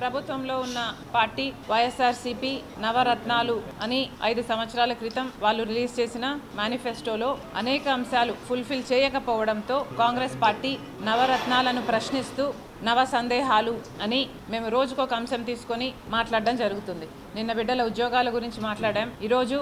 ప్రభుత్వంలో ఉన్న పార్టీ వైఎస్ఆర్సీపీ నవరత్నాలు అని ఐదు సంవత్సరాల క్రితం వాళ్ళు రిలీజ్ చేసిన మేనిఫెస్టోలో అనేక అంశాలు ఫుల్ఫిల్ చేయకపోవడంతో కాంగ్రెస్ పార్టీ నవరత్నాలను ప్రశ్నిస్తూ నవ సందేహాలు అని మేము రోజుకొక అంశం తీసుకొని మాట్లాడడం జరుగుతుంది. నిన్న బిడ్డల ఉద్యోగాల గురించి మాట్లాడాం. ఈరోజు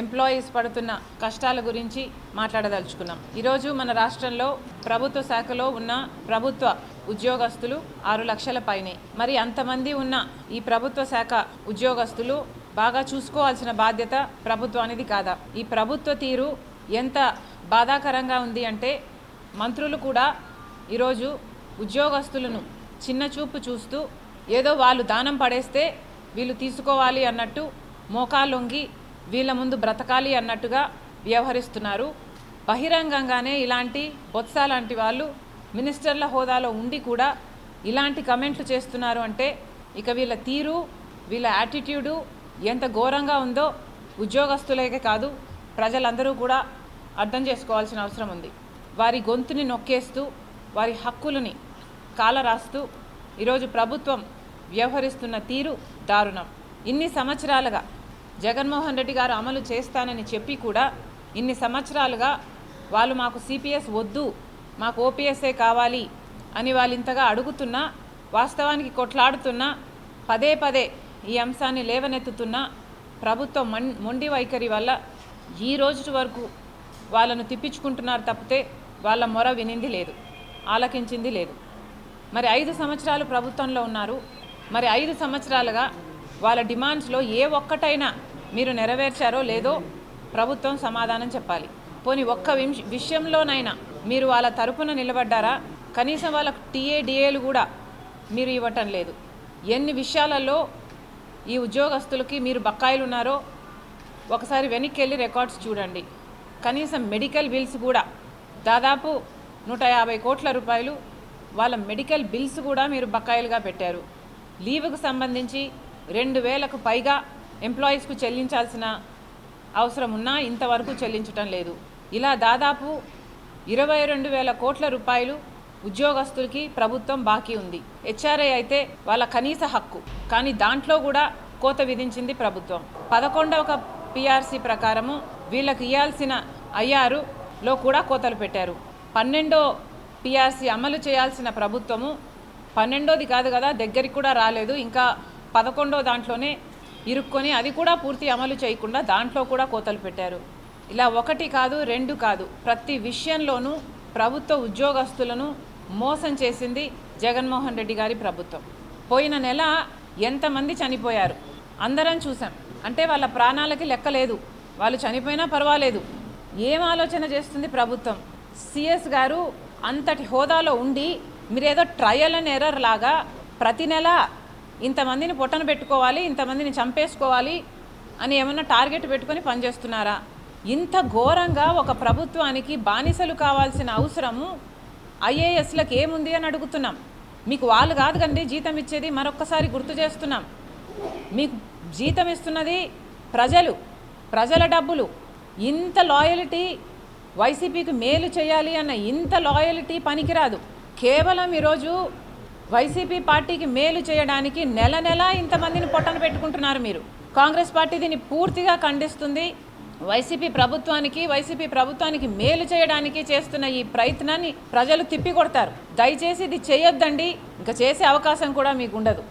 ఎంప్లాయీస్ పడుతున్న కష్టాల గురించి మాట్లాడదలుచుకున్నాం. ఈరోజు మన రాష్ట్రంలో ప్రభుత్వ శాఖలో ఉన్న ప్రభుత్వ ఉద్యోగస్తులు ఆరు లక్షల పైనే. మరి అంతమంది ఉన్న ఈ ప్రభుత్వ శాఖ ఉద్యోగస్తులు బాగా చూసుకోవాల్సిన బాధ్యత ప్రభుత్వానిది కాదా? ఈ ప్రభుత్వ తీరు ఎంత బాధాకరంగా ఉంది అంటే మంత్రులు కూడా ఈరోజు ఉద్యోగస్తులను చిన్న చూపు చూస్తూ ఏదో వాళ్ళు దానం పడేస్తే వీళ్ళు తీసుకోవాలి అన్నట్టు మోకాలొంగి వీళ్ళ ముందు బ్రతకాలి అన్నట్టుగా వ్యవహరిస్తున్నారు. బహిరంగంగానే ఇలాంటి బొత్స లాంటి వాళ్ళు మినిస్టర్ల హోదాలో ఉండి కూడా ఇలాంటి కమెంట్లు చేస్తున్నారు అంటే ఇక వీళ్ళ తీరు వీళ్ళ యాటిట్యూడు ఎంత ఘోరంగా ఉందో ఉద్యోగస్తులకే కాదు ప్రజలందరూ కూడా అర్థం చేసుకోవాల్సిన అవసరం ఉంది. వారి గొంతుని నొక్కేస్తూ వారి హక్కులని కాలరాస్తూ ఈరోజు ప్రభుత్వం వ్యవహరిస్తున్న తీరు దారుణం. ఇన్ని సంవత్సరాలుగా జగన్మోహన్ రెడ్డి గారు అమలు చేస్తానని చెప్పి కూడా ఇన్ని సంవత్సరాలుగా వాళ్ళు మాకు సిపిఎస్ వద్దు మాకు ఓపీఎస్ఏ కావాలి అని వాళ్ళు ఇంతగా అడుగుతున్నా వాస్తవానికి కొట్లాడుతున్నా పదే పదే ఈ అంశాన్ని లేవనెత్తుతున్న ప్రభుత్వం మన్ మొండి వైఖరి వల్ల ఈ రోజు వరకు వాళ్ళను తిప్పించుకుంటున్నారు తప్పితే వాళ్ళ మొర వినింది లేదు ఆలకించింది లేదు. మరి ఐదు సంవత్సరాలు ప్రభుత్వంలో ఉన్నారు మరి ఐదు సంవత్సరాలుగా వాళ్ళ డిమాండ్స్లో ఏ ఒక్కటైనా మీరు నెరవేర్చారో లేదో ప్రభుత్వం సమాధానం చెప్పాలి. పోని ఒక్క విషయంలోనైనా మీరు వాళ్ళ తరపున నిలబడ్డారా? కనీసం వాళ్ళకు టీఏడిఏలు కూడా మీరు ఇవ్వటం లేదు. ఎన్ని విషయాలలో ఈ ఉద్యోగస్తులకి మీరు బకాయిలు ఉన్నారో ఒకసారి వెనక్కి వెళ్ళి రికార్డ్స్ చూడండి. కనీసం మెడికల్ బిల్స్ కూడా దాదాపు నూట యాభై కోట్ల రూపాయలు వాళ్ళ మెడికల్ బిల్స్ కూడా మీరు బకాయిలుగా పెట్టారు. లీవుకు సంబంధించి రెండు వేలకు పైగా ఎంప్లాయీస్కు చెల్లించాల్సిన అవసరం ఉన్నా ఇంతవరకు చెల్లించటం లేదు. ఇలా దాదాపు ఇరవై రెండు వేల కోట్ల రూపాయలు ఉద్యోగస్తులకి ప్రభుత్వం బాకీ ఉంది. హెచ్ఆర్ఐ అయితే వాళ్ళ కనీస హక్కు. కానీ దాంట్లో కూడా కోత విధించింది ప్రభుత్వం. పదకొండవ పిఆర్సీ ప్రకారము వీళ్ళకి ఇవ్వాల్సిన ఐఆర్లో కూడా కోతలు పెట్టారు. పన్నెండో పిఆర్సీ అమలు చేయాల్సిన ప్రభుత్వము పన్నెండోది కాదు కదా దగ్గరికి కూడా రాలేదు. ఇంకా పదకొండో దాంట్లోనే ఇరుక్కొని అది కూడా పూర్తి అమలు చేయకుండా దాంట్లో కూడా కోతలు పెట్టారు. ఇలా ఒకటి కాదు రెండు కాదు. ప్రతి విషయంలోనూ ప్రభుత్వ ఉద్యోగస్తులను మోసం చేసింది జగన్మోహన్ రెడ్డి గారి ప్రభుత్వం. పోయిన నెల ఎంతమంది చనిపోయారు? అందరం చూసాం. అంటే వాళ్ళ ప్రాణాలకి లెక్క లేదు. వాళ్ళు చనిపోయినా పర్వాలేదు. ఏం ఆలోచన చేస్తుంది ప్రభుత్వం? సిఎస్ గారు అంతటి హోదాలో ఉండి మీరేదో ట్రయల్ అండ్ ఎర్రర్ లాగా ప్రతి నెల ఇంతమందిని పొట్టన పెట్టుకోవాలి ఇంతమందిని చంపేసుకోవాలి అని ఏమన్నా టార్గెట్ పెట్టుకొని పనిచేస్తున్నారా? ఇంత ఘోరంగా ఒక ప్రభుత్వానికి బానిసలు కావాల్సిన అవసరము ఐఏఎస్లకు ఏముంది అని అడుగుతున్నాం. మీకు వాళ్ళు కాదు కండి జీతం ఇచ్చేది మరొక్కసారి గుర్తు చేస్తున్నాం. మీకు జీతం ఇస్తున్నది ప్రజలు ప్రజల డబ్బులు. ఇంత లాయలిటీ వైసీపీకి మేలు చేయాలి అన్న ఇంత లాయలిటీ పనికిరాదు. కేవలం ఈరోజు వైసీపీ పార్టీకి మేలు చేయడానికి నెల నెల ఇంతమందిని పొట్టన పెట్టుకుంటున్నారు మీరు. కాంగ్రెస్ పార్టీ దీన్ని పూర్తిగా ఖండిస్తుంది. వైసీపీ ప్రభుత్వానికి వైసీపీ ప్రభుత్వానికి మేలు చేయడానికి చేస్తున్న ఈ ప్రయత్నాన్ని ప్రజలు తిప్పికొడతారు. దయచేసి ఇది చేయొద్దండి. ఇంకా చేసే అవకాశం కూడా మీకు ఉండదు